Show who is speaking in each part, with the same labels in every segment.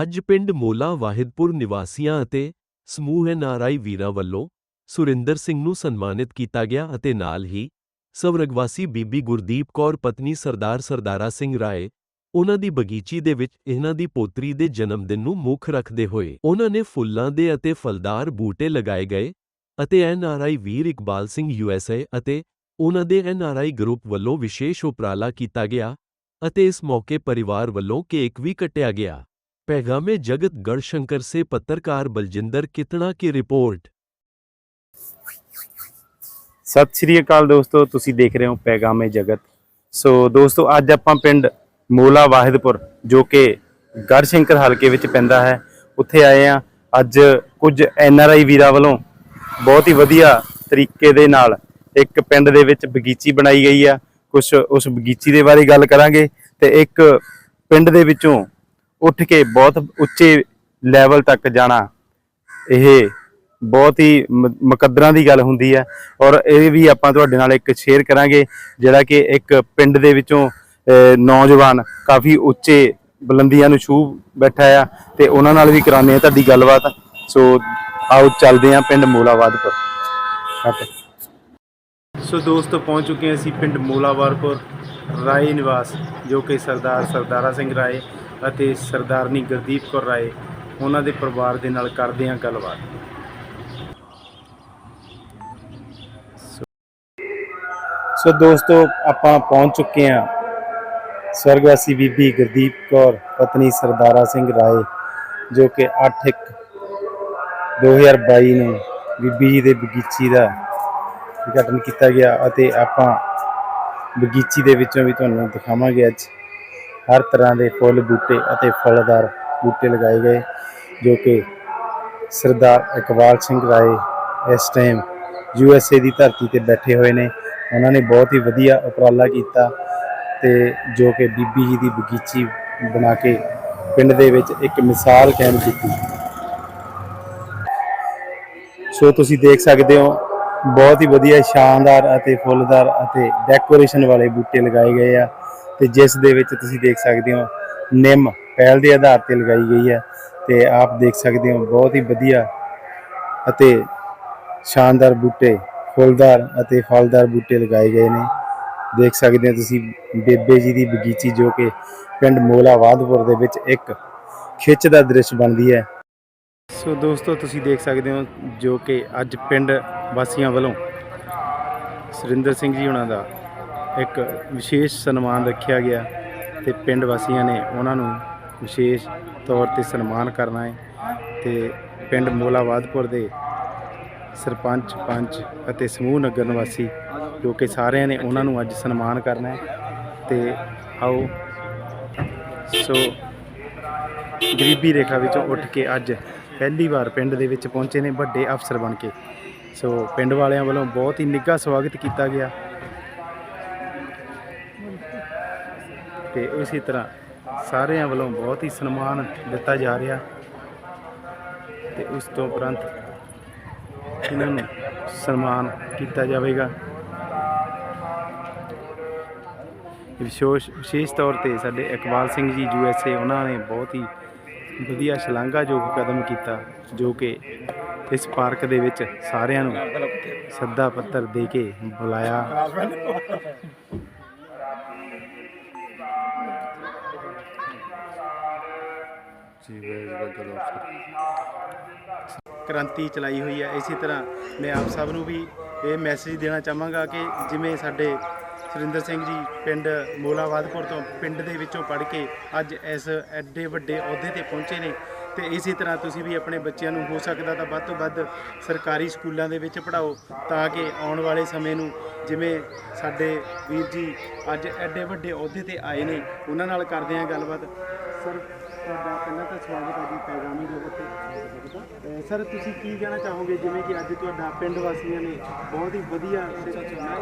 Speaker 1: ਅੱਜ ਪਿੰਡ ਮੋਲਾ ਵਾਹਿਦਪੁਰ ਨਿਵਾਸੀਆਂ ਅਤੇ ਸਮੂਹ ਐਨਆਰਆਈ ਵੀਰਾਂ ਵੱਲੋਂ ਸੁਰਿੰਦਰ ਸਿੰਘ ਨੂੰ ਸਨਮਾਨਿਤ ਕੀਤਾ ਗਿਆ ਅਤੇ ਨਾਲ ਹੀ ਸਵਰਗਵਾਸੀ ਬੀਬੀ ਗੁਰਦੀਪ ਕੌਰ, ਪਤਨੀ ਸਰਦਾਰ ਸਰਦਾਰਾ ਸਿੰਘ ਰਾਏ, ਉਹਨਾਂ ਦੀ ਬਗੀਚੀ ਦੇ ਵਿੱਚ ਇਹਨਾਂ ਦੀ ਪੋਤਰੀ ਦੇ ਜਨਮ ਦਿਨ ਨੂੰ ਮੁੱਖ ਰੱਖਦੇ ਹੋਏ ਉਹਨਾਂ ਨੇ ਫੁੱਲਾਂ ਦੇ ਅਤੇ ਫਲਦਾਰ ਬੂਟੇ ਲਗਾਏ ਗਏ ਅਤੇ ਐਨਆਰਆਈ ਵੀਰ ਇਕਬਾਲ ਸਿੰਘ ਯੂਐਸਏ ਅਤੇ ਉਹਨਾਂ ਦੇ ਐਨਆਰਆਈ ਗਰੁੱਪ ਵੱਲੋਂ ਵਿਸ਼ੇਸ਼ ਉਪਰਾਲਾ ਕੀਤਾ ਗਿਆ ਅਤੇ ਇਸ ਮੌਕੇ ਪਰਿਵਾਰ ਵੱਲੋਂ ਕੇਕ ਵੀ ਕੱਟਿਆ ਗਿਆ। ਪੈਗਾਮੇ ਜਗਤ ਗੜਸ਼ੰਕਰ ਸੇ ਪੱਤਰਕਾਰ ਬਲਜਿੰਦਰ ਕਿਤਣਾ ਕੀ ਰਿਪੋਰਟ
Speaker 2: ਸਤਿ ਸ਼੍ਰੀ ਅਕਾਲ ਦੋਸਤੋ ਤੁਸੀਂ ਦੇਖ ਰਹੇ ਹੋ ਪੈਗਾਮੇ ਜਗਤ ਸੋ ਦੋਸਤੋ ਅੱਜ ਆਪਾਂ ਪਿੰਡ ਮੋਲਾ ਵਾਹਿਦਪੁਰ ਜੋ ਕਿ ਗੜਸ਼ੰਕਰ ਹਲਕੇ ਵਿੱਚ ਪੈਂਦਾ ਹੈ ਉੱਥੇ ਆਏ ਆ ਅੱਜ ਕੁਝ ਐਨ ਆਰ ਆਈ ਵੀਰਾਂ ਵੱਲੋਂ ਬਹੁਤ ਹੀ ਵਧੀਆ ਤਰੀਕੇ ਦੇ ਨਾਲ ਇੱਕ ਪਿੰਡ ਦੇ ਵਿੱਚ ਬਗੀਚੀ ਬਣਾਈ ਗਈ ਆ ਕੁਝ ਉਸ ਬਗੀਚੀ ਦੇ ਬਾਰੇ ਗੱਲ ਕਰਾਂਗੇ ਤੇ ਇੱਕ ਪਿੰਡ ਦੇ ਵਿੱਚੋਂ ਉੱਠ ਕੇ ਬਹੁਤ ਉੱਚੇ ਲੈਵਲ ਤੱਕ ਜਾਣਾ, ਇਹ ਬਹੁਤ ਹੀ ਮੁਕੱਦਰਾਂ ਦੀ ਗੱਲ ਹੁੰਦੀ ਹੈ। ਔਰ ਇਹ ਵੀ ਆਪਾਂ ਤੁਹਾਡੇ ਨਾਲ ਇੱਕ ਸ਼ੇਅਰ ਕਰਾਂਗੇ, ਜਿਹੜਾ ਕਿ ਇੱਕ ਪਿੰਡ ਦੇ ਵਿੱਚੋਂ ਨੌਜਵਾਨ ਕਾਫੀ ਉੱਚੇ ਬੁਲੰਦੀਆਂ ਨੂੰ ਛੂ ਬੈਠਾ ਆ ਤੇ ਉਹਨਾਂ ਨਾਲ ਵੀ ਕਰਾਉਂਦੇ ਆ ਤੁਹਾਡੀ ਗੱਲਬਾਤ। ਸੋ ਆਓ ਚੱਲਦੇ ਆ ਪਿੰਡ ਮੋਲਾਵਾਦਪੁਰ ਸੋ ਦੋਸਤੋ, ਪਹੁੰਚ ਚੁੱਕੇ ਹਾਂ ਅਸੀਂ ਪਿੰਡ ਮੋਲਾਵਾਰਪੁਰ ਰਾਏ ਨਿਵਾਸ, ਜੋ ਕਿ ਸਰਦਾਰ ਸਰਦਾਰਾ ਸਿੰਘ ਰਾਏ ਅਤੇ ਸਰਦਾਰਨੀ ਗੁਰਦੀਪ ਕੌਰ ਰਾਏ ਉਹਨਾਂ ਦੇ ਪਰਿਵਾਰ ਦੇ ਨਾਲ ਕਰਦੇ ਹਾਂ ਗੱਲਬਾਤ। ਸੋ ਦੋਸਤੋ, ਆਪਾਂ ਪਹੁੰਚ ਚੁੱਕੇ ਹਾਂ ਸਵਰਗਵਾਸੀ ਬੀਬੀ ਗੁਰਦੀਪ ਕੌਰ, ਪਤਨੀ ਸਰਦਾਰਾ ਸਿੰਘ ਰਾਏ, ਜੋ ਕਿ 8 ਇੱਕ 2022 ਨੂੰ ਬੀਬੀ ਜੀ ਦੇ ਬਗੀਚੀ ਦਾ ਉਦਘਾਟਨ ਕੀਤਾ ਗਿਆ ਅਤੇ ਆਪਾਂ ਬਗੀਚੀ ਦੇ ਵਿੱਚੋਂ ਵੀ ਤੁਹਾਨੂੰ ਦਿਖਾਵਾਂਗੇ ਅੱਜ। ਹਰ ਤਰ੍ਹਾਂ ਦੇ ਫੁੱਲ ਬੂਟੇ ਅਤੇ ਫਲਦਾਰ ਬੂਟੇ ਲਗਾਏ ਗਏ, ਜੋ ਕਿ ਸਰਦਾਰ ਇਕਬਾਲ ਸਿੰਘ ਰਾਏ ਇਸ ਟਾਈਮ ਯੂ ਐਸ ਏ ਦੀ ਧਰਤੀ ਤੇ ਬੈਠੇ ਹੋਏ ਨੇ। ਉਹਨਾਂ ਨੇ ਬਹੁਤ ਹੀ ਵਧੀਆ ਉਪਰਾਲਾ ਕੀਤਾ ਤੇ ਜੋ ਕਿ ਬੀਬੀ ਜੀ ਦੀ ਬਗੀਚੀ ਬਣਾ ਕੇ ਪਿੰਡ ਦੇ ਵਿੱਚ ਇੱਕ ਮਿਸਾਲ ਕਾਇਮ ਕੀਤੀ। ਸੋ ਤੁਸੀਂ ਦੇਖ ਸਕਦੇ ਹੋ, ਬਹੁਤ ਹੀ ਵਧੀਆ ਸ਼ਾਨਦਾਰ ਅਤੇ ਫੁੱਲਦਾਰ ਅਤੇ ਡੈਕੋਰੇਸ਼ਨ ਵਾਲੇ ਬੂਟੇ ਲਗਾਏ ਗਏ ਆ। ਤੇ ਜਿਸ ਦੇ ਵਿੱਚ ਤੁਸੀਂ ਦੇਖ ਸਕਦੇ ਹੋ ਨਿੰਮ ਪਹਿਲ ਦੇ ਆਧਾਰ ਤੇ ਲਗਾਈ ਗਈ ਹੈ ਤੇ ਆਪ ਦੇਖ ਸਕਦੇ ਹੋ ਬਹੁਤ ਹੀ ਵਧੀਆ ਅਤੇ ਸ਼ਾਨਦਾਰ ਬੂਟੇ, ਫੁੱਲਦਾਰ ਅਤੇ ਫਲਦਾਰ ਬੂਟੇ ਲਗਾਏ ਗਏ ਨੇ। ਦੇਖ ਸਕਦੇ ਹੋ ਤੁਸੀਂ ਬੇਬੇ ਜੀ ਦੀ ਬਗੀਚੀ ਜੋ ਕਿ ਪਿੰਡ ਮੋਲਾਵਾਦਪੁਰ ਦੇ ਵਿੱਚ ਇੱਕ ਖਿੱਚ ਦਾ ਦ੍ਰਿਸ਼ ਬਣਦੀ ਹੈ। ਸੋ ਦੋਸਤੋ, ਤੁਸੀਂ ਦੇਖ ਸਕਦੇ ਹੋ ਜੋ ਕਿ ਅੱਜ ਪਿੰਡ ਵਾਸੀਆਂ ਵੱਲੋਂ ਸੁਰਿੰਦਰ ਸਿੰਘ ਜੀ ਉਹਨਾਂ ਦਾ ਇੱਕ ਵਿਸ਼ੇਸ਼ ਸਨਮਾਨ ਰੱਖਿਆ ਗਿਆ ਤੇ ਪਿੰਡ ਵਾਸੀਆਂ ਨੇ ਉਹਨਾਂ ਨੂੰ ਵਿਸ਼ੇਸ਼ ਤੌਰ ਤੇ ਸਨਮਾਨ ਕਰਨਾ ਹੈ ਤੇ ਪਿੰਡ ਮੋਲਾਵਾਦਪੁਰ ਦੇ ਸਰਪੰਚ, ਪੰਚ ਅਤੇ ਸਮੂਹ ਨਗਰ ਨਿਵਾਸੀ ਜੋ ਕਿ ਸਾਰਿਆਂ ਨੇ ਉਹਨਾਂ ਨੂੰ ਅੱਜ ਸਨਮਾਨ ਕਰਨਾ ਹੈ। ਤੇ ਆਓ, ਸੋ ਗਰੀਬੀ ਰੇਖਾ ਵਿੱਚੋਂ ਉੱਠ ਕੇ ਅੱਜ ਪਹਿਲੀ ਵਾਰ ਪਿੰਡ ਦੇ ਵਿੱਚ ਪਹੁੰਚੇ ਨੇ ਵੱਡੇ ਅਫਸਰ ਬਣ ਕੇ। ਸੋ ਪਿੰਡ ਵਾਲਿਆਂ ਵੱਲੋਂ ਬਹੁਤ ਹੀ ਨਿੱਘਾ ਸਵਾਗਤ ਕੀਤਾ ਗਿਆ। ਤੇ ਉਸੇ ਤਰ੍ਹਾਂ ਸਾਰਿਆਂ ਵੱਲੋਂ ਬਹੁਤ ਹੀ ਸਨਮਾਨ ਦਿੱਤਾ ਜਾ ਰਿਹਾ। ਤੇ ਉਸ ਤੋਂ ਉਪਰੰਤ ਇਹਨਾਂ ਨੂੰ ਸਨਮਾਨ ਕੀਤਾ ਜਾਵੇਗਾ। ਵਿਸ਼ੇਸ਼ ਵਿਸ਼ੇਸ਼ ਤੌਰ ਤੇ ਸਾਡੇ ਇਕਬਾਲ ਸਿੰਘ ਜੀ ਯੂ ਐਸ ਏ, ਉਹਨਾਂ ਨੇ ਬਹੁਤ ਹੀ ਵਧੀਆ ਸ਼ਲਾਘਾਯੋਗ ਕਦਮ ਕੀਤਾ, ਜੋ ਕਿ ਇਸ ਪਾਰਕ ਦੇ ਵਿੱਚ ਸਾਰਿਆਂ ਨੂੰ ਸੱਦਾ ਪੱਤਰ ਦੇ ਕੇ ਬੁਲਾਇਆ। ਕ੍ਰਾਂਤੀ ਚਲਾਈ ਹੋਈ ਹੈ। ਇਸੇ ਤਰ੍ਹਾਂ ਮੈਂ ਆਪ ਸਭ ਨੂੰ ਵੀ ਇਹ ਮੈਸੇਜ ਦੇਣਾ ਚਾਹਾਂਗਾ ਕਿ ਜਿਵੇਂ ਸਾਡੇ ਸੁਰਿੰਦਰ ਸਿੰਘ ਜੀ ਪਿੰਡ ਮੋਲਾਵਾਦਪੁਰ ਤੋਂ ਪਿੰਡ ਦੇ ਵਿੱਚੋਂ ਪੜ੍ਹ ਕੇ ਅੱਜ ਇਸ ਐਡੇ ਵੱਡੇ ਅਹੁਦੇ ਤੇ ਪਹੁੰਚੇ ਨੇ ਤੇ ਇਸੇ ਤਰ੍ਹਾਂ ਤੁਸੀਂ ਵੀ ਆਪਣੇ ਬੱਚਿਆਂ ਨੂੰ ਹੋ ਸਕਦਾ ਤਾਂ ਵੱਧ ਤੋਂ ਵੱਧ ਸਰਕਾਰੀ ਸਕੂਲਾਂ ਦੇ ਵਿੱਚ ਪੜ੍ਹਾਓ ਤਾਂ ਕਿ ਆਉਣ ਵਾਲੇ ਸਮੇਂ ਨੂੰ ਜਿਵੇਂ ਸਾਡੇ ਵੀਰ ਜੀ ਅੱਜ ਐਡੇ ਵੱਡੇ ਅਹੁਦੇ ਤੇ ਆਏ ਨੇ, ਉਹਨਾਂ ਨਾਲ ਕਰਦੇ ਹਾਂ ਗੱਲਬਾਤ। ਸਰ ਤੁਹਾਡਾ ਪਹਿਲਾਂ ਤਾਂ ਸਵਾਗਤ ਹੈ ਜੀ ਪੈਗਾਮੀ ਲੋਕ ਤੇ ਸਰ, ਤੁਸੀਂ ਕੀ ਕਹਿਣਾ ਚਾਹੋਗੇ? ਜਿਵੇਂ ਕਿ ਅੱਜ ਤੁਹਾਡਾ ਪਿੰਡ ਵਾਸੀਆਂ ਨੇ ਬਹੁਤ ਹੀ ਵਧੀਆ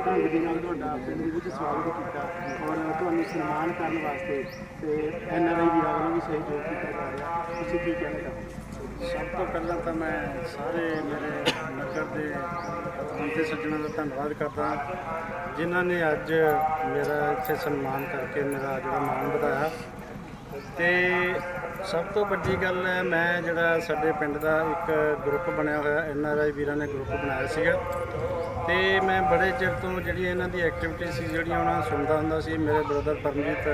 Speaker 2: ਢੰਗ ਦੇ ਨਾਲ ਤੁਹਾਡਾ ਪਿੰਡ ਦੇ ਵਿੱਚ ਸਵਾਗਤ ਕੀਤਾ ਔਰ ਤੁਹਾਨੂੰ ਸਨਮਾਨ ਕਰਨ ਵਾਸਤੇ ਤੇ ਐਨ ਆਰ ਆਈ ਵੀਰਾਂ ਵੱਲੋਂ ਵੀ ਸਹਿਯੋਗ ਕੀਤਾ ਜਾ ਰਿਹਾ। ਤੁਸੀਂ ਕੀ ਕਹਿਣਾ ਚਾਹੋਗੇ?
Speaker 3: ਸਭ ਤੋਂ ਪਹਿਲਾਂ ਤਾਂ ਮੈਂ ਸਾਰੇ ਮੇਰੇ ਨਗਰ ਦੇ ਬੰਦੇ ਸੱਜਣਾਂ ਦਾ ਧੰਨਵਾਦ ਕਰਦਾ ਜਿਨ੍ਹਾਂ ਨੇ ਅੱਜ ਮੇਰਾ ਇੱਥੇ ਸਨਮਾਨ ਕਰਕੇ ਮੇਰਾ ਜਿਹੜਾ ਮਾਣ ਵਧਾਇਆ। ਤੇ ਸਭ ਤੋਂ ਵੱਡੀ ਗੱਲ ਹੈ, ਮੈਂ ਜਿਹੜਾ ਸਾਡੇ ਪਿੰਡ ਦਾ ਇੱਕ ਗਰੁੱਪ ਬਣਿਆ ਹੋਇਆ ਐਨ ਆਰ ਆਈ ਵੀਰਾਂ ਨੇ ਗਰੁੱਪ ਬਣਾਇਆ ਸੀਗਾ। ਤੇ ਮੈਂ ਬੜੇ ਚਿਰ ਤੋਂ ਜਿਹੜੀ ਇਹਨਾਂ ਦੀ ਐਕਟੀਵਿਟੀ ਸੀ, ਜਿਹੜੀਆਂ ਉਹਨਾਂ ਸੁਣਦਾ ਹੁੰਦਾ ਸੀ, ਮੇਰੇ ਬ੍ਰਦਰ ਪਰਮਜੀਤ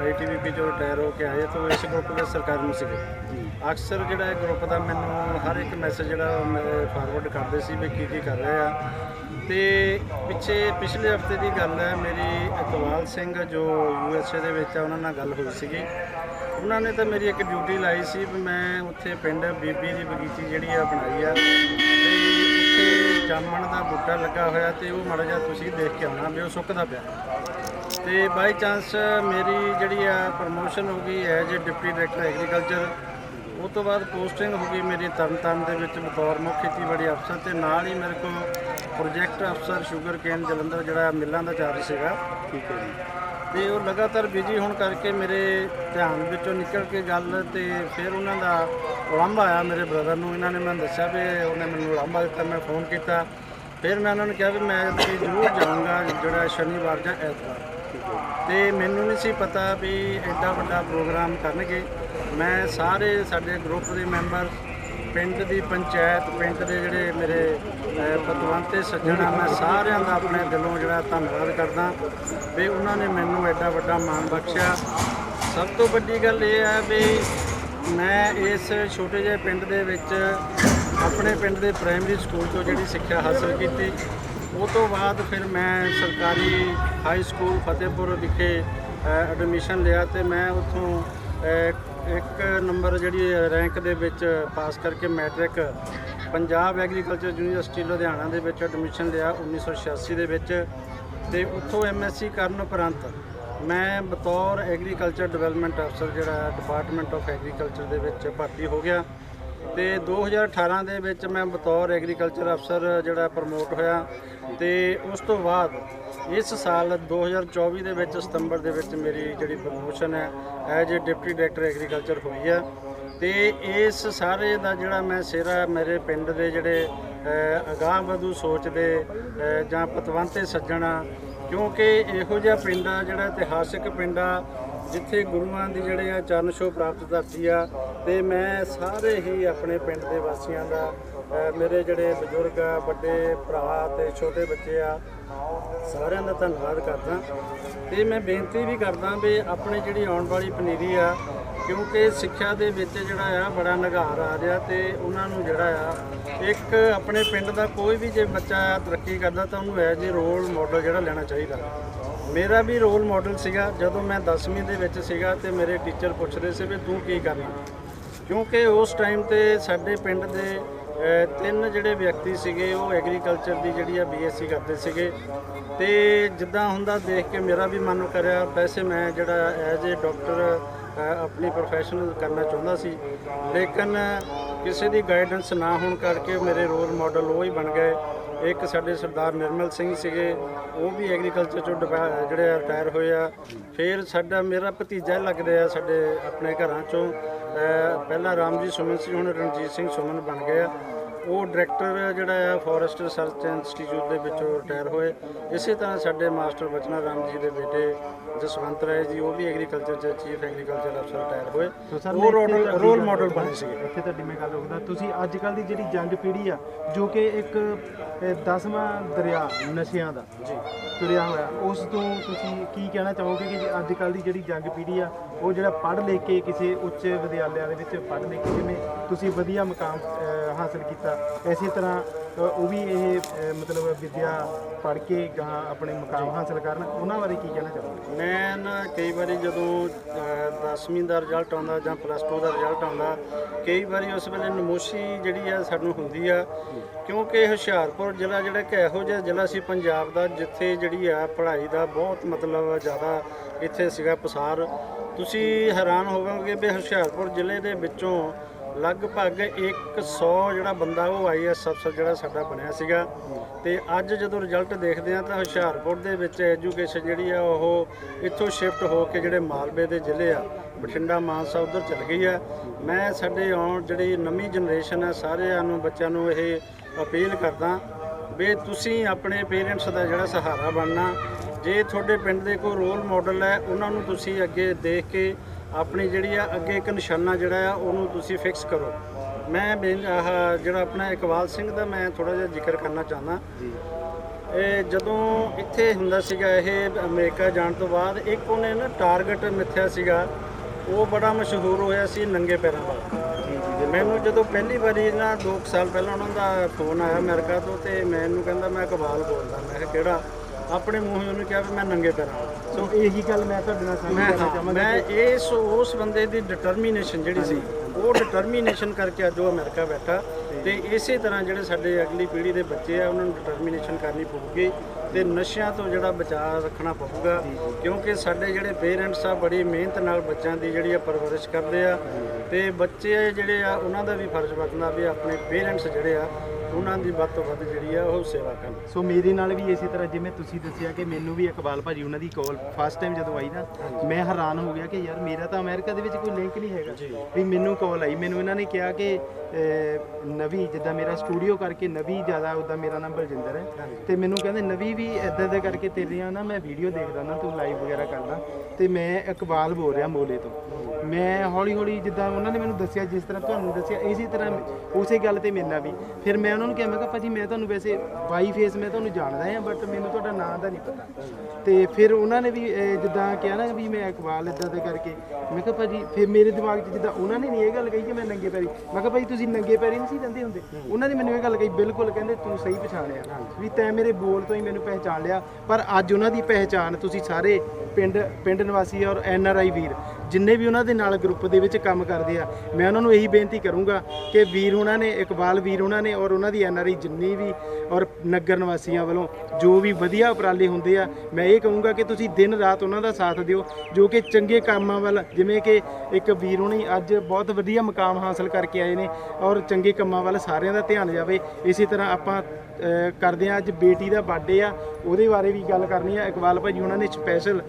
Speaker 3: ਆਈਟੀਵੀਪੀ ਜੋ ਰਿਟਾਇਰ ਹੋ ਕੇ ਆਏ, ਤਾਂ ਉਹ ਇਸ ਗਰੁੱਪ ਦੇ ਸਰਕਾਰੀ ਨੂੰ ਸੀਗੇ। ਅਕਸਰ ਜਿਹੜਾ ਇਹ ਗਰੁੱਪ ਦਾ ਮੈਨੂੰ ਹਰ ਇੱਕ ਮੈਸੇਜ ਜਿਹੜਾ ਉਹ ਮੇਰੇ ਫਾਰਵਰਡ ਕਰਦੇ ਸੀ ਵੀ ਕੀ ਕੀ ਕਰ ਰਹੇ ਆ। ਤੇ ਪਿੱਛੇ ਪਿਛਲੇ ਹਫ਼ਤੇ ਦੀ ਗੱਲ ਹੈ, ਮੇਰੀ ਇਕਬਾਲ ਸਿੰਘ ਜੋ ਯੂ ਐਸ ਏ ਦੇ ਵਿੱਚ ਆ, ਉਹਨਾਂ ਨਾਲ ਗੱਲ ਹੋਈ ਸੀਗੀ। ਉਹਨਾਂ ਨੇ ਤਾਂ ਮੇਰੀ ਇੱਕ ਡਿਊਟੀ ਲਾਈ ਸੀ ਵੀ ਮੈਂ ਉੱਥੇ ਪਿੰਡ ਬੀਬੀ ਦੀ ਬਗੀਚੀ ਜਿਹੜੀ ਆ ਬਣਾਈ ਆ। ਤੇ ਉੱਥੇ ਜਾਮਣ ਦਾ ਬੂਟਾ ਲੱਗਾ ਹੋਇਆ ਤੇ ਉਹ ਮਾੜਾ ਜਿਹਾ ਤੁਸੀਂ ਦੇਖ ਕੇ ਆਉਣਾ ਵੀ ਉਹ ਸੁੱਕਦਾ ਪਿਆ। ਤੇ ਬਾਈ ਚਾਂਸ ਮੇਰੀ ਜਿਹੜੀ ਆ ਪ੍ਰਮੋਸ਼ਨ ਹੋ ਗਈ as a deputy director agriculture ਉਹ ਤੋਂ ਬਾਅਦ ਪੋਸਟਿੰਗ ਹੋ ਗਈ ਮੇਰੀ ਤਰਨਤਾਰਨ ਦੇ ਵਿੱਚ ਬਤੌਰ ਮੁੱਖ ਖੇਤੀਬਾੜੀ ਅਫਸਰ ਤੇ ਨਾਲ ਹੀ ਮੇਰੇ ਕੋਲ ਪ੍ਰੋਜੈਕਟ ਅਫਸਰ ਸ਼ੂਗਰ ਕੇਨ ਜਲੰਧਰ ਜਿਹੜਾ ਮਿੱਲਾਂ ਦਾ ਚਾਰਜ ਸੀਗਾ।
Speaker 2: ਠੀਕ ਹੈ ਜੀ।
Speaker 3: ਤੇ ਉਹ ਲਗਾਤਾਰ ਬਿਜ਼ੀ ਹੋਣ ਕਰਕੇ ਮੇਰੇ ਧਿਆਨ ਵਿੱਚੋਂ ਨਿਕਲ ਕੇ ਗੱਲ ਤੇ ਫਿਰ ਉਹਨਾਂ ਦਾ ਉਲੰਭ ਆਇਆ ਮੇਰੇ ਬ੍ਰਦਰ ਨੂੰ। ਇਹਨਾਂ ਨੇ ਮੈਨੂੰ ਦੱਸਿਆ ਵੀ ਉਹਨੇ ਮੈਨੂੰ ਉਲੰਭਾ ਦਿੱਤਾ ਮੈਂ ਫੋਨ ਕੀਤਾ। ਫਿਰ ਮੈਂ ਉਹਨਾਂ ਨੂੰ ਕਿਹਾ ਵੀ ਮੈਂ ਵੀ ਜ਼ਰੂਰ ਜਾਊਂਗਾ ਜਿਹੜਾ ਸ਼ਨੀਵਾਰ ਜਾਂ ਐਤਵਾਰ। ਤੇ ਮੈਨੂੰ ਨਹੀਂ ਸੀ ਪਤਾ ਵੀ ਐਡਾ ਵੱਡਾ ਪ੍ਰੋਗਰਾਮ ਕਰਨਗੇ। ਮੈਂ ਸਾਰੇ ਸਾਡੇ ਗਰੁੱਪ ਦੇ ਮੈਂਬਰ ਪਿੰਡ ਦੀ ਪੰਚਾਇਤ ਪਿੰਡ ਦੇ ਜਿਹੜੇ ਮੇਰੇ ਅਹ, ਪਤਵੰਤੇ ਸੱਜਣ ਆ ਮੈਂ ਸਾਰਿਆਂ ਦਾ ਆਪਣੇ ਦਿਲੋਂ ਜਿਹੜਾ ਧੰਨਵਾਦ ਕਰਦਾ ਵੀ ਉਹਨਾਂ ਨੇ ਮੈਨੂੰ ਐਡਾ ਵੱਡਾ ਮਾਣ ਬਖਸ਼ਿਆ। ਸਭ ਤੋਂ ਵੱਡੀ ਗੱਲ ਇਹ ਹੈ ਵੀ ਮੈਂ ਇਸ ਛੋਟੇ ਜਿਹੇ ਪਿੰਡ ਦੇ ਵਿੱਚ ਆਪਣੇ ਪਿੰਡ ਦੇ ਪ੍ਰਾਇਮਰੀ ਸਕੂਲ ਤੋਂ ਜਿਹੜੀ ਸਿੱਖਿਆ ਹਾਸਲ ਕੀਤੀ। ਉਹ ਤੋਂ ਬਾਅਦ ਫਿਰ ਮੈਂ ਸਰਕਾਰੀ ਹਾਈ ਸਕੂਲ ਫਤਿਹਪੁਰ ਵਿਖੇ ਐਡਮਿਸ਼ਨ ਲਿਆ ਤੇ ਮੈਂ ਉੱਥੋਂ ਇੱਕ ਨੰਬਰ ਜਿਹੜੀ ਰੈਂਕ ਦੇ ਵਿੱਚ ਪਾਸ ਕਰਕੇ matric Punjab agriculture university Ludhiana ਦੇ ਵਿੱਚ ਐਡਮਿਸ਼ਨ ਲਿਆ 1986 ਦੇ ਵਿੱਚ ਤੇ ਉੱਥੋਂ ਐਮਐਸਸੀ ਕਰਨ ਉਪਰੰਤ ਮੈਂ ਬਤੌਰ ਐਗਰੀਕਲਚਰ ਡਿਵੈਲਪਮੈਂਟ ਅਫਸਰ ਜਿਹੜਾ ਡਿਪਾਰਟਮੈਂਟ ਆਫ ਐਗਰੀਕਲਚਰ ਦੇ ਵਿੱਚ ਭਰਤੀ ਹੋ ਗਿਆ। ਤੇ 2018 ਦੇ ਵਿੱਚ ਮੈਂ ਬਤੌਰ ਐਗਰੀਕਲਚਰ ਅਫਸਰ ਜਿਹੜਾ ਪ੍ਰਮੋਟ ਹੋਇਆ ਤੇ ਉਸ ਤੋਂ ਬਾਅਦ ਇਸ ਸਾਲ 2024 ਦੇ ਵਿੱਚ ਸਤੰਬਰ ਦੇ ਵਿੱਚ ਮੇਰੀ ਜਿਹੜੀ ਪ੍ਰਮੋਸ਼ਨ ਹੈ as a deputy director agriculture ਹੋਈ ਹੈ। ਤੇ ਇਸ ਸਾਰੇ ਦਾ ਜਿਹੜਾ ਮੈਂ ਸਿਹਰਾ ਮੇਰੇ ਪਿੰਡ ਦੇ ਜਿਹੜੇ ਅਹ, ਅਗਾਂਹ ਵਧੂ ਸੋਚ ਦੇ ਜਾਂ ਪਤਵੰਤੇ ਸੱਜਣਾ ਕਿਉਂਕਿ ਇਹੋ ਜਿਹਾ ਪਿੰਡ ਆ ਜਿਹੜਾ ਇਤਿਹਾਸਿਕ ਪਿੰਡ ਆ ਜਿੱਥੇ ਗੁਰੂਆਂ ਦੀ ਜਿਹੜੇ ਆ ਚਰਨ ਛੋਹ ਪ੍ਰਾਪਤ ਧਰਤੀ ਆ ਤੇ ਮੈਂ ਸਾਰੇ ਹੀ ਆਪਣੇ ਪਿੰਡ ਦੇ ਵਾਸੀਆਂ ਦਾ ਮੇਰੇ ਜਿਹੜੇ ਬਜ਼ੁਰਗ ਆ, ਵੱਡੇ ਭਰਾ ਤੇ ਛੋਟੇ ਬੱਚੇ ਆ, ਸਾਰਿਆਂ ਦਾ ਧੰਨਵਾਦ ਕਰਦਾ। ਤੇ ਮੈਂ ਬੇਨਤੀ ਵੀ ਕਰਦਾ ਵੀ ਆਪਣੇ ਜਿਹੜੀ ਆਉਣ ਵਾਲੀ ਪਨੀਰੀ ਆ, ਕਿਉਂਕਿ ਸਿੱਖਿਆ ਦੇ ਵਿੱਚ ਜਿਹੜਾ ਆ ਬੜਾ ਨਿਗਾਰ ਆ ਰਿਹਾ ਤੇ ਉਹਨਾਂ ਨੂੰ ਜਿਹੜਾ ਆ, ਇੱਕ ਆਪਣੇ ਪਿੰਡ ਦਾ ਕੋਈ ਵੀ ਜੇ ਬੱਚਾ ਤਰੱਕੀ ਕਰਦਾ ਤਾਂ ਉਹਨੂੰ ਐਜ ਏ ਰੋਲ ਮਾਡਲ ਜਿਹੜਾ ਲੈਣਾ ਚਾਹੀਦਾ। ਮੇਰਾ ਵੀ ਰੋਲ ਮਾਡਲ ਸੀਗਾ, ਜਦੋਂ ਮੈਂ 10ਵੀਂ ਦੇ ਵਿੱਚ ਸੀਗਾ ਤੇ ਮੇਰੇ ਟੀਚਰ ਪੁੱਛਦੇ ਸੀ ਵੀ ਤੂੰ ਕੀ ਕਰਨਾ। ਕਿਉਂਕਿ ਉਸ ਟਾਈਮ ਤੇ ਸਾਡੇ ਪਿੰਡ ਦੇ ਤਿੰਨ ਜਿਹੜੇ ਵਿਅਕਤੀ ਸੀਗੇ, ਉਹ ਐਗਰੀਕਲਚਰ ਦੀ ਜਿਹੜੀ ਆ ਬੀਐਸਸੀ ਕਰਦੇ ਸੀਗੇ। ਤੇ ਜਿੱਦਾਂ ਹੁੰਦਾ ਦੇਖ ਕੇ ਮੇਰਾ ਵੀ ਮਨ ਕਰਿਆ, ਵੈਸੇ ਮੈਂ ਜਿਹੜਾ ਐਜ਼ ਏ ਡਾਕਟਰ ਆਪਣੀ ਪ੍ਰੋਫੈਸ਼ਨਲ ਕਰਨਾ ਚਾਹੁੰਦਾ ਸੀ। ਲੇਕਿਨ ਕਿਸੇ ਦੀ ਗਾਈਡੈਂਸ ਨਾ ਹੋਣ ਕਰਕੇ ਮੇਰੇ ਰੋਲ ਮਾਡਲ ਉਹ ਹੀ ਬਣ ਗਏ। ਇੱਕ ਸਾਡੇ ਸਰਦਾਰ ਨਿਰਮਲ ਸਿੰਘ ਸੀਗੇ, ਉਹ ਵੀ ਐਗਰੀਕਲਚਰ ਚੋਂ ਡਿਪਾ- ਜਿਹੜੇ ਆ ਰਿਟਾਇਰ ਹੋਏ ਆ। ਫਿਰ ਸਾਡਾ, ਮੇਰਾ ਭਤੀਜਾ ਲੱਗਦਾ ਆ ਸਾਡੇ ਆਪਣੇ ਘਰਾਂ ਚੋਂ। ਅਹ ਪਹਿਲਾਂ ਰਾਮਜੀ ਸੁਮਨ ਸੀ, ਹੁਣ ਰਣਜੀਤ ਸਿੰਘ ਸੁਮਨ ਬਣ ਗਏ ਆ। ਉਹ ਡਾਇਰੈਕਟਰ ਜਿਹੜਾ ਆ ਫੋਰੈਸਟ ਰਿਸਰਚ ਇੰਸਟੀਚਿਊਟ ਦੇ ਵਿੱਚੋਂ ਰਿਟਾਇਰ ਹੋਏ। ਇਸੇ ਤਰ੍ਹਾਂ ਸਾਡੇ ਮਾਸਟਰ ਬਚਨਾ ਰਾਮ ਜੀ ਦੇ ਬੇਟੇ ਜਸਵੰਤ ਰਾਏ ਜੀ ਉਹ ਵੀ ਐਗਰੀਕਲਚਰ ਚ ਚੀਫ ਐਗਰੀਕਲਚਰ ਅਫਸਰ ਰਿਟਾਇਰ ਹੋਏ।
Speaker 4: ਸੋ
Speaker 3: ਉਹ ਰੋਲ ਰੋਲ ਮਾਡਲ ਬਣੇ ਸੀਗੇ।
Speaker 4: ਇੱਥੇ ਤੁਹਾਡੀ ਮੈਂ ਗੱਲ ਰੁਕਦਾ ਤੁਸੀਂ ਅੱਜ ਕੱਲ ਦੀ ਜਿਹੜੀ ਜੰਗ ਪੀੜ੍ਹੀ ਆ ਜੋ ਕਿ ਇੱਕ ਅਹ, ਦਸਵਾਂ ਦਰਿਆ ਨਸ਼ਿਆਂ ਦਾ ਜੀ। ਤੁਰਿਆ ਹੋਇਆ ਉਸ ਤੋਂ ਤੁਸੀਂ ਕੀ ਕਹਿਣਾ ਚਾਹੋਗੇ ਕਿ ਅੱਜ ਕੱਲ ਦੀ ਜਿਹੜੀ ਜੰਗ ਪੀੜ੍ਹੀ ਆ ਉਹ ਜਿਹੜਾ ਪੜ੍ਹ ਲਿਖ ਕੇ ਕਿਸੇ ਉੱਚ ਵਿਦਿਆਲਿਆਂ ਦੇ ਵਿੱਚ ਪੜ੍ਹ ਲਿਖ ਕੇ ਜਿਵੇਂ ਤੁਸੀਂ ਵਧੀਆ ਮਕਾਮ ਅਹ, ਹਾਸਲ ਕੀਤਾ। ਇਸੇ ਤਰ੍ਹਾਂ ਉਹ ਵੀ ਇਹ ਮਤਲਬ ਵਿਦਿਆ ਪੜ੍ਹ ਕੇ ਗਾਹਾਂ ਆਪਣੇ ਮਕਾਮ ਹਾਸਲ ਕਰਨ। ਉਹਨਾਂ ਬਾਰੇ ਕੀ ਕਹਿਣਾ ਚਾਹੁੰਦੇ
Speaker 3: ਮੈਂ ਨਾ ਕਈ ਵਾਰੀ ਜਦੋਂ 10ਵੀਂ ਦਾ ਰਿਜ਼ਲਟ ਆਉਂਦਾ ਜਾਂ ਪਲੱਸ 2 ਦਾ ਰਿਜ਼ਲਟ ਆਉਂਦਾ ਕਈ ਵਾਰੀ ਉਸ ਵੇਲੇ ਨਮੋਸ਼ੀ ਜਿਹੜੀ ਆ ਸਾਨੂੰ ਹੁੰਦੀ ਆ। ਕਿਉਂਕਿ ਹੁਸ਼ਿਆਰਪੁਰ ਜ਼ਿਲ੍ਹਾ ਜਿਹੜਾ ਕਿ ਇਹੋ ਜਿਹਾ ਜ਼ਿਲ੍ਹਾ ਸੀ ਪੰਜਾਬ ਦਾ ਜਿੱਥੇ ਜਿਹੜੀ ਆ ਪੜ੍ਹਾਈ ਦਾ ਬਹੁਤ ਮਤਲਬ ਜ਼ਿਆਦਾ ਇੱਥੇ ਸੀਗਾ ਪਸਾਰ। ਤੁਸੀਂ ਹੈਰਾਨ ਹੋਵੋਗੇ ਵੀ ਹੁਸ਼ਿਆਰਪੁਰ ਜ਼ਿਲ੍ਹੇ ਦੇ ਵਿੱਚੋਂ ਲਗਭਗ 100 ਜਿਹੜਾ ਬੰਦਾ ਉਹ ਆਈਐਸ ਅਫਸਰ ਜਿਹੜਾ ਸਾਡਾ ਬਣਿਆ ਸੀਗਾ। ਤੇ ਅੱਜ ਜਦੋਂ ਰਿਜ਼ਲਟ ਦੇਖਦੇ ਆ ਤਾਂ ਹੁਸ਼ਿਆਰਪੁਰ ਦੇ ਵਿੱਚ ਐਜੂਕੇਸ਼ਨ ਜਿਹੜੀ ਆ, ਉਹ ਇੱਥੋਂ ਸ਼ਿਫਟ ਹੋ ਕੇ ਜਿਹੜੇ ਮਾਲਵੇ ਦੇ ਜ਼ਿਲ੍ਹੇ ਆ, ਬਠਿੰਡਾ, ਮਾਨਸਾ ਉਧਰ ਚਲ ਗਈ ਆ। ਮੈਂ ਸਾਡੇ ਆਉਣ ਜਿਹੜੀ ਨਵੀਂ ਜਨਰੇਸ਼ਨ ਆ, ਸਾਰਿਆਂ ਨੂੰ, ਬੱਚਿਆਂ ਨੂੰ ਇਹ ਅਪੀਲ ਕਰਦਾ ਵੀ ਤੁਸੀਂ ਆਪਣੇ ਪੇਰੈਂਟਸ ਦਾ ਜਿਹੜਾ ਸਹਾਰਾ ਬਣਨਾ। ਜੇ ਤੁਹਾਡੇ ਪਿੰਡ ਦੇ ਕੋਈ ਰੋਲ ਮਾਡਲ ਹੈ, ਉਹਨਾਂ ਨੂੰ ਤੁਸੀਂ ਅੱਗੇ ਦੇਖ ਕੇ ਆਪਣੀ ਜਿਹੜੀ ਆ ਅੱਗੇ ਇੱਕ ਨਿਸ਼ਾਨਾ ਜਿਹੜਾ ਆ ਉਹਨੂੰ ਤੁਸੀਂ ਫਿਕਸ ਕਰੋ। ਮੈਂ ਜਿਹੜਾ ਆਪਣਾ ਇਕਬਾਲ ਸਿੰਘ ਦਾ ਮੈਂ ਥੋੜਾ ਜਿਹਾ ਜ਼ਿਕਰ ਕਰਨਾ ਚਾਹੁੰਦਾ।
Speaker 5: ਜੀ।
Speaker 3: ਇਹ ਜਦੋਂ ਇੱਥੇ ਹੁੰਦਾ ਸੀਗਾ ਇਹ ਅਮਰੀਕਾ ਜਾਣ ਤੋਂ ਬਾਅਦ ਇੱਕ ਉਹਨੇ ਨਾ ਟਾਰਗੇਟ ਮਿੱਥਿਆ ਸੀਗਾ। ਉਹ ਬੜਾ ਮਸ਼ਹੂਰ ਹੋਇਆ ਸੀ ਨੰਗੇ ਪੈਰਾਂ ਵਾਲਾ। ਮੈਨੂੰ ਜਦੋਂ ਪਹਿਲੀ ਵਾਰੀ ਨਾ 2 ਸਾਲ ਪਹਿਲਾਂ ਉਹਨਾਂ ਦਾ ਫੋਨ ਆਇਆ ਅਮਰੀਕਾ ਤੋਂ ਤੇ ਮੈਨੂੰ ਕਹਿੰਦਾ ਮੈਂ ਇਕਬਾਲ ਬੋਲਦਾ। ਮੈਂ ਕਿਹਾ ਕਿਹੜਾ? ਆਪਣੇ ਮੂੰਹ ਉਹਨੇ ਕਿਹਾ ਵੀ ਮੈਂ ਨੰਗੇ ਪੈਰਾਂ ਵਾਲਾ।
Speaker 2: ਸੋ ਇਹੀ ਗੱਲ ਮੈਂ ਤੁਹਾਡੇ ਨਾਲ ਸਾਂਝੀ
Speaker 3: ਮੈਂ
Speaker 2: ਕਰਨਾ ਚਾਹਾਂਗਾ
Speaker 3: ਮੈਂ ਇਸ ਉਸ ਬੰਦੇ ਦੀ ਡਿਟਰਮੀਨੇਸ਼ਨ ਜਿਹੜੀ ਸੀ ਉਹ ਡਿਟਰਮੀਨੇਸ਼ਨ ਕਰਕੇ ਅੱਜ ਉਹ ਅਮਰੀਕਾ ਬੈਠਾ। ਤੇ ਇਸੇ ਤਰ੍ਹਾਂ ਜਿਹੜੇ ਸਾਡੇ ਅਗਲੀ ਪੀੜ੍ਹੀ ਦੇ ਬੱਚੇ ਆ ਉਹਨਾਂ ਨੂੰ ਡਿਟਰਮੀਨੇਸ਼ਨ ਕਰਨੀ ਪਊਗੀ ਤੇ ਨਸ਼ਿਆਂ ਤੋਂ ਜਿਹੜਾ ਬਚਾਅ ਰੱਖਣਾ ਪਊਗਾ। ਕਿਉਂਕਿ ਸਾਡੇ ਜਿਹੜੇ ਪੇਰੈਂਟਸ ਆ ਬੜੀ ਮਿਹਨਤ ਨਾਲ ਬੱਚਿਆਂ ਦੀ ਜਿਹੜੀ ਆ ਪਰਵਰਿਸ਼ ਕਰਦੇ ਆ। ਤੇ ਬੱਚੇ ਜਿਹੜੇ ਆ ਉਹਨਾਂ ਦਾ ਵੀ ਫਰਜ਼ ਬਣਦਾ ਵੀ ਆਪਣੇ ਪੇਰੈਂਟਸ ਜਿਹੜੇ ਆ ਉਹਨਾਂ ਦੀ ਵੱਧ ਤੋਂ ਵੱਧ ਜਿਹੜੀ ਆ ਉਹ ਸੇਵਾ ਕਰਨ।
Speaker 2: ਸੋ ਮੇਰੇ ਨਾਲ ਵੀ ਇਸੇ ਤਰ੍ਹਾਂ ਜਿਵੇਂ ਤੁਸੀਂ ਦੱਸਿਆ ਕਿ ਮੈਨੂੰ ਵੀ ਇਕਬਾਲ ਭਾਜੀ ਉਹਨਾਂ ਦੀ ਕਾਲ ਫਸਟ ਟਾਈਮ ਜਦੋਂ ਆਈ ਨਾ ਮੈਂ ਹੈਰਾਨ ਹੋ ਗਿਆ ਕਿ ਯਾਰ ਮੇਰਾ ਤਾਂ ਅਮਰੀਕਾ ਦੇ ਵਿੱਚ ਕੋਈ ਲਿੰਕ ਨਹੀਂ ਹੈਗਾ। ਵੀ ਮੈਨੂੰ ਕਾਲ ਆਈ ਮੈਨੂੰ ਇਹਨਾਂ ਨੇ ਕਿਹਾ ਕਿ ਨਵੀ ਜਿੱਦਾਂ ਮੇਰਾ ਸਟੂਡੀਓ ਕਰਕੇ ਨਵੀ ਜ਼ਿਆਦਾ ਉਹਦਾ ਮੇਰਾ ਨਾਮ ਬਲਜਿੰਦਰ ਹੈ। ਤੇ ਮੈਨੂੰ ਕਹਿੰਦੇ ਨਵੀ ਵੀ ਇਦਾਂ ਦਾ ਕਰਕੇ ਤੇਰੀਆਂ ਨਾ ਮੈਂ ਵੀਡੀਓ ਦੇਖਦਾ ਨਾ ਤੂੰ ਲਾਈਵ ਵਗੈਰਾ ਕਰਦਾ ਤੇ ਮੈਂ ਇਕਬਾਲ ਬੋਲ ਰਿਹਾ ਮੋਲੇ ਤੋਂ। ਮੈਂ ਹੌਲੀ ਹੌਲੀ ਜਿੱਦਾਂ ਉਹਨਾਂ ਨੇ ਮੈਨੂੰ ਦੱਸਿਆ, ਜਿਸ ਤਰ੍ਹਾਂ ਤੁਹਾਨੂੰ ਦੱਸਿਆ, ਇਸੇ ਤਰ੍ਹਾਂ ਉਸੇ ਗੱਲ ਤੇ ਮੇਰੇ ਨਾਲ ਵੀ। ਫਿਰ ਮੈਂ ਉਹਨਾਂ ਨੂੰ ਕਿਹਾ, ਮੈਂ ਕਿਹਾ, ਭਾਜੀ, ਮੈਂ ਤੁਹਾਨੂੰ ਵੈਸੇ ਬਾਈ ਫੇਸ ਮੈਂ ਤੁਹਾਨੂੰ ਜਾਣਦਾ ਹਾਂ ਬਟ ਮੈਨੂੰ ਤੁਹਾਡਾ ਨਾਮ ਦਾ ਨਹੀਂ ਪਤਾ। ਤੇ ਫਿਰ ਉਹਨਾਂ ਨੇ ਵੀ ਜਿੱਦਾਂ ਕਿਹਾ ਨਾ ਵੀ ਮੈਂ ਇਕਬਾਲ ਇਦਾਂ ਦਾ ਕਰਕੇ, ਮੈਂ ਕਿਹਾ, ਭਾਜੀ, ਫਿਰ ਮੇਰੇ ਦਿਮਾਗ 'ਚ ਜਿੱਦਾਂ ਉਹਨਾਂ ਨੇ ਨਹੀਂ ਇਹ ਗੱਲ ਕਹੀ ਕਿ ਮੈਂ ਨੰਗੇ ਪੈਰੀ ਮੈਂ ਕਿਹਾ ਭਾਈ ਤੁਸੀਂ ਨੰਗੇ ਪੈਰੀ ਨਹੀਂ ਸੀ ਰਹਿੰਦੇ ਹੁੰਦੇ? ਉਹਨਾਂ ਨੇ ਮੈਨੂੰ ਇਹ ਗੱਲ ਕਹੀ, ਬਿਲਕੁਲ, ਕਹਿੰਦੇ, ਤੂੰ ਸਹੀ ਪਛਾਣਿਆ। ਵੀ ਤੈਂ ਮੇਰੇ ਬੋਲ ਤੋਂ ਹੀ ਮੈਨੂੰ ਪਹਿਚਾਣ ਲਿਆ, ਪਰ ਅੱਜ ਉਹਨਾਂ ਦੀ ਪਹਿਚਾਣ ਤੁਸੀਂ ਸਾਰੇ ਪਿੰਡ ਪਿੰਡ ਨਿਵਾਸੀ ਔਰ ਐਨ ਆਰ ਆਈ ਵੀਰ। ਜਿੰਨੇ ਵੀ ਉਹਨਾਂ ਦੇ ਨਾਲ ਗਰੁੱਪ ਦੇ ਵਿੱਚ ਕੰਮ ਕਰਦੇ ਆ, ਮੈਂ ਉਹਨਾਂ ਨੂੰ ਇਹੀ ਬੇਨਤੀ ਕਰੂੰਗਾ ਕਿ ਵੀਰ ਉਹਨਾਂ ਨੇ, ਇਕਬਾਲ ਵੀਰ ਉਹਨਾਂ ਨੇ ਔਰ ਉਹਨਾਂ ਦੀ ਐਨ ਆਰ ਆਈ ਜਿੰਨੀ ਵੀ ਔਰ ਨਗਰ ਨਿਵਾਸੀਆਂ ਵੱਲੋਂ ਜੋ ਵੀ ਵਧੀਆ ਉਪਰਾਲੇ ਹੁੰਦੇ ਆ, ਮੈਂ ਇਹ ਕਹੂੰਗਾ ਕਿ ਤੁਸੀਂ ਦਿਨ ਰਾਤ ਉਹਨਾਂ ਦਾ ਸਾਥ ਦਿਓ, ਜੋ ਕਿ ਚੰਗੇ ਕੰਮਾਂ ਵੱਲ, ਜਿਵੇਂ ਕਿ ਇੱਕ ਵੀਰ ਹੁਣੀ ਅੱਜ ਬਹੁਤ ਵਧੀਆ ਮੁਕਾਮ ਹਾਸਲ ਕਰਕੇ ਆਏ ਨੇ ਔਰ ਚੰਗੇ ਕੰਮਾਂ ਵੱਲ ਸਾਰਿਆਂ ਦਾ ਧਿਆਨ ਜਾਵੇ। ਇਸੇ ਤਰ੍ਹਾਂ ਆਪਾਂ ਕਰਦੇ ਆ ਅੱਜ ਬੇਟੀ ਦਾ ਬਰਥਡੇ ਆ, ਉਹਦੇ ਬਾਰੇ ਵੀ ਗੱਲ ਕਰਨੀ ਆ। ਇਕਬਾਲ ਭਾਜੀ ਉਹਨਾਂ ਨੇ ਸਪੈਸ਼ਲ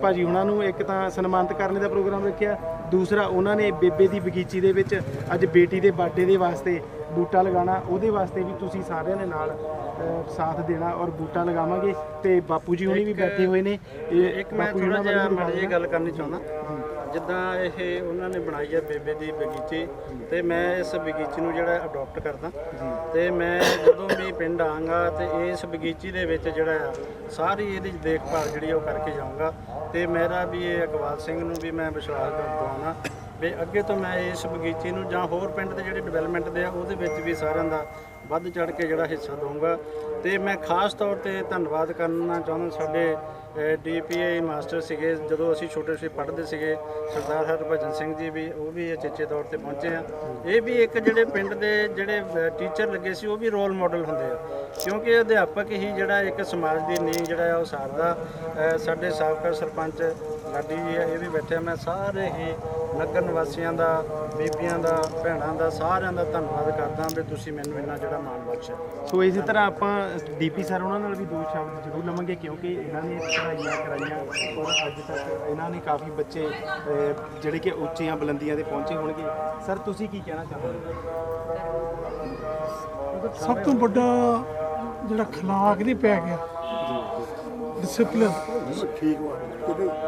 Speaker 2: ਭਾਜੀ ਉਹਨਾਂ ਨੂੰ ਇੱਕ ਤਾਂ ਸਨਮਾਨਿਤ ਕਰਨ ਦਾ ਪ੍ਰੋਗਰਾਮ ਰੱਖਿਆ। ਦੂਸਰਾ ਉਹਨਾਂ ਨੇ ਬੇਬੇ ਦੀ ਬਗੀਚੀ ਦੇ ਵਿੱਚ ਅੱਜ ਬੇਟੀ ਦੇ ਬਰਥਡੇ ਦੇ ਵਾਸਤੇ ਬੂਟਾ ਲਗਾਉਣਾ ਉਹਦੇ ਵਾਸਤੇ ਵੀ ਤੁਸੀਂ ਸਾਰਿਆਂ ਦੇ ਨਾਲ ਸਾਥ ਦੇਣਾ ਔਰ ਬੂਟਾ ਲਗਾਵਾਂਗੇ ਤੇ ਬਾਪੂ ਜੀ ਹੁਣੀ ਵੀ ਬੈਠੇ ਹੋਏ ਨੇ। ਇਹ
Speaker 3: ਇੱਕ ਮੈਂ
Speaker 2: ਬਾਪੂ ਜੀ
Speaker 3: ਥੋੜਾ ਜਿਹਾ
Speaker 2: ਵੀ
Speaker 3: ਮਾੜੀ ਜਿਹੀ
Speaker 2: ਦਿਖਾਉਣਾ।
Speaker 3: ਗੱਲ ਕਰਨੀ ਚਾਹੁੰਦਾ। ਜਿੱਦਾਂ ਇਹ ਉਹਨਾਂ ਨੇ ਬਣਾਈ ਹੈ ਬੇਬੇ ਦੀ ਬਗੀਚੀ, ਤੇ ਮੈਂ ਇਸ ਬਗੀਚੀ ਨੂੰ ਜਿਹੜਾ ਅਡਾਪਟ ਕਰਦਾ। ਤੇ ਮੈਂ ਜਦੋਂ ਵੀ ਪਿੰਡ ਆਂਗਾ ਤੇ ਇਸ ਬਗੀਚੀ ਦੇ ਵਿੱਚ ਜਿਹੜਾ ਆ, ਸਾਰੀ ਇਹਦੀ ਦੇਖਭਾਲ ਜਿਹੜੀ ਆ ਉਹ ਕਰਕੇ ਜਾਊਂਗਾ। ਤੇ ਮੇਰਾ ਵੀ ਇਹ ਇਕਬਾਲ ਸਿੰਘ ਨੂੰ ਵੀ ਮੈਂ ਵਿਸ਼ਵਾਸ ਦਵਾਉਣਾ ਵੀ ਅੱਗੇ ਤੋਂ ਮੈਂ ਇਸ ਬਗੀਚੀ ਨੂੰ ਜਾਂ ਹੋਰ ਪਿੰਡ ਦੇ ਜਿਹੜੇ ਡਿਵੈਲਪਮੈਂਟ ਦੇ ਆ, ਉਹਦੇ ਵਿੱਚ ਵੀ ਸਾਰਿਆਂ ਦਾ ਵੱਧ ਚੜ ਕੇ ਜਿਹੜਾ ਹਿੱਸਾ ਦਊਂਗਾ। ਤੇ ਮੈਂ ਖਾਸ ਤੌਰ ਤੇ ਧੰਨਵਾਦ ਕਰਨਾ ਚਾਹੁੰਦਾ ਸਾਡੇ ਡੀਪੀਆਈ ਮਾਸਟਰ ਸੀਗੇ। ਜਦੋਂ ਅਸੀਂ ਛੋਟੇ ਛੋਟੇ ਪੜ੍ਹਦੇ ਸੀਗੇ, ਸਰਦਾਰ ਹਰਭਜਨ ਸਿੰਘ ਜੀ ਵੀ, ਉਹ ਵੀ ਅਚੇਚੇ ਤੌਰ ਤੇ ਪਹੁੰਚੇ ਆ। ਇਹ ਵੀ ਇੱਕ ਜਿਹੜੇ ਪਿੰਡ ਦੇ ਜਿਹੜੇ ਟੀਚਰ ਲੱਗੇ ਸੀ, ਉਹ ਵੀ ਰੋਲ ਮਾਡਲ ਹੁੰਦੇ ਆ। ਕਿਉਂਕਿ ਅਧਿਆਪਕ ਹੀ ਜਿਹੜਾ ਇੱਕ ਸਮਾਜ ਦੀ ਨੀਂਹ ਜਿਹੜਾ ਆ, ਉਹ ਸਾਰਦਾ। ਸਾਡੇ ਸਾਬਕਾ ਸਰਪੰਚ ਲਾਡੀ ਜੀ ਇਹ ਵੀ ਬੈਠੇ ਆ। ਮੈਂ ਸਾਰੇ ਹੀ ਨਗਰ ਨਿਵਾਸੀਆਂ ਦਾ, ਬੀਬੀਆਂ ਦਾ, ਭੈਣਾਂ ਦਾ, ਸਾਰਿਆਂ ਦਾ ਧੰਨਵਾਦ ਕਰਦਾ ਵੀ ਤੁਸੀਂ ਮੈਨੂੰ ਇੰਨਾ ਜਿਹੜਾ ਮਾਣ ਬਖਸ਼ਿਆ
Speaker 2: ਸੋ ਇਸੇ ਤਰ੍ਹਾਂ ਆਪਾਂ ਡੀਪੀ ਸਰ ਉਹਨਾਂ ਨਾਲ ਵੀ ਦੋ ਸ਼ਬਦ ਜ਼ਰੂਰ ਲਵਾਂਗੇ ਕਿਉਂਕਿ ਇਹਨਾਂ ਨੇ ਪੜ੍ਹਾਈਆਂ ਕਰਾਈਆਂ ਔਰ ਅੱਜ ਤੱਕ ਇਹਨਾਂ ਨੇ ਕਾਫੀ ਬੱਚੇ ਜਿਹੜੇ ਕਿ ਉੱਚੀਆਂ ਬੁਲੰਦੀਆਂ ਤੇ ਪਹੁੰਚੇ ਹੋਣਗੇ। ਸਰ ਤੁਸੀਂ ਕੀ ਕਹਿਣਾ ਚਾਹੋਗੇ?
Speaker 6: ਸਭ ਤੋਂ ਵੱਡਾ ਜਿਹੜਾ ਖਲਾਕ ਨਹੀਂ ਪੈ ਗਿਆ ਡਿਸਪਲਿਨ